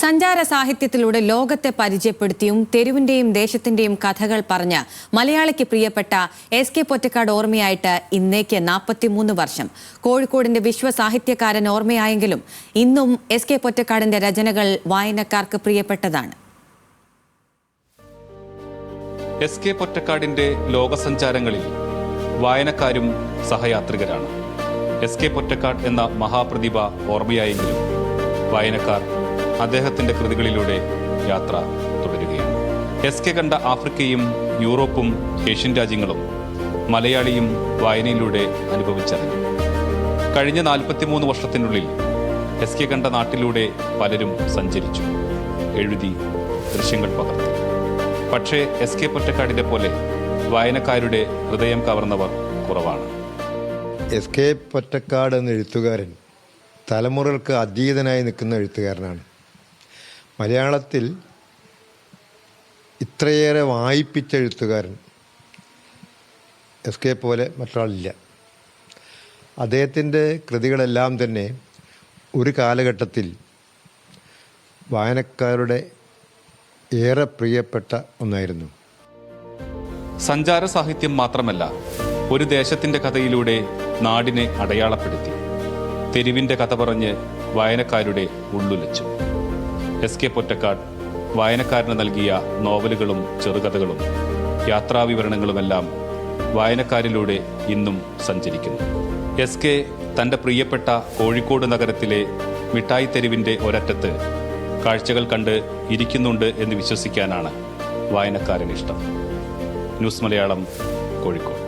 സഞ്ചാര സാഹിത്യത്തിലൂടെ ലോകത്തെ പരിചയപ്പെടുത്തിയും തെരുവിന്റെയും ദേശത്തിന്റെയും കഥകൾ പറഞ്ഞ് മലയാളിക്ക് പ്രിയപ്പെട്ട എസ് കെ പൊറ്റക്കാട് ഓർമ്മയായിട്ട് ഇന്നേക്ക് നാൽപ്പത്തിമൂന്ന് വർഷം. കോഴിക്കോടിന്റെ വിശ്വസാഹിത്യകാരൻ ഓർമ്മയായെങ്കിലും ഇന്നും എസ് കെ പൊറ്റക്കാടിന്റെ രചനകൾ വായനക്കാർക്ക് പ്രിയപ്പെട്ടതാണ്. എസ് കെ പൊറ്റക്കാടിന്റെ ലോകസഞ്ചാരങ്ങളിൽ വായനക്കാരും സഹയാത്രികരാണ്. എസ് കെ പൊറ്റക്കാട് എന്ന മഹാപ്രതിഭ ഓർമ്മയായെങ്കിലും വായനക്കാർ അദ്ദേഹത്തിന്റെ കൃതികളിലൂടെ യാത്ര തുടരുകയാണ്. എസ് കെ കണ്ട ആഫ്രിക്കയും യൂറോപ്പും ഏഷ്യൻ രാജ്യങ്ങളും മലയാളിയും വായനയിലൂടെ അനുഭവിച്ചറിഞ്ഞു. കഴിഞ്ഞ നാൽപ്പത്തിമൂന്ന് വർഷത്തിനുള്ളിൽ എസ് കെ കണ്ട നാട്ടിലൂടെ പലരും സഞ്ചരിച്ചു. എഴുതി ദൃശ്യങ്ങൾ പകർത്തി. പക്ഷേ എസ് കെ പൊറ്റക്കാടിനെ പോലെ വായനക്കാരുടെ ഹൃദയം കവർന്നവർ കുറവാണ്. എസ് കെ പൊറ്റക്കാട് എന്ന എഴുത്തുകാരൻ തലമുറകൾക്ക് അതീതനായി നിൽക്കുന്ന എഴുത്തുകാരനാണ്. മലയാളത്തിൽ ഇത്രയേറെ വായിപ്പിച്ച എഴുത്തുകാരൻ എസ് കെ പോലെ മറ്റൊരാളില്ല. അദ്ദേഹത്തിന്റെ കൃതികളെല്ലാം തന്നെ ഒരു കാലഘട്ടത്തിൽ വായനക്കാരുടെ ഏറെ പ്രിയപ്പെട്ട ഒന്നായിരുന്നു. സഞ്ചാര സാഹിത്യം മാത്രമല്ല ഒരു ദേശത്തിന്റെ കഥയിലൂടെ നാടിനെ അടയാളപ്പെടുത്തി തെരുവിന്റെ കഥ പറഞ്ഞ് വായനക്കാരുടെ ഉള്ളുലച്ചു. എസ് കെ പൊറ്റക്കാട് വായനക്കാരന് നൽകിയ നോവലുകളും ചെറുകഥകളും. യാത്രാവിവരണങ്ങളുമെല്ലാം വായനക്കാരിലൂടെ ഇന്നും സഞ്ചരിക്കുന്നു. എസ് കെ തന്റെ പ്രിയപ്പെട്ട കോഴിക്കോട് നഗരത്തിലെ മിഠായി തെരുവിന്റെ ഒരറ്റത്ത് കാഴ്ചകൾ കണ്ട് ഇരിക്കുന്നുണ്ട് എന്ന് വിശ്വസിക്കാനാണ് വായനക്കാരൻ ഇഷ്ടം ന്യൂസ് മലയാളം കോഴിക്കോട്.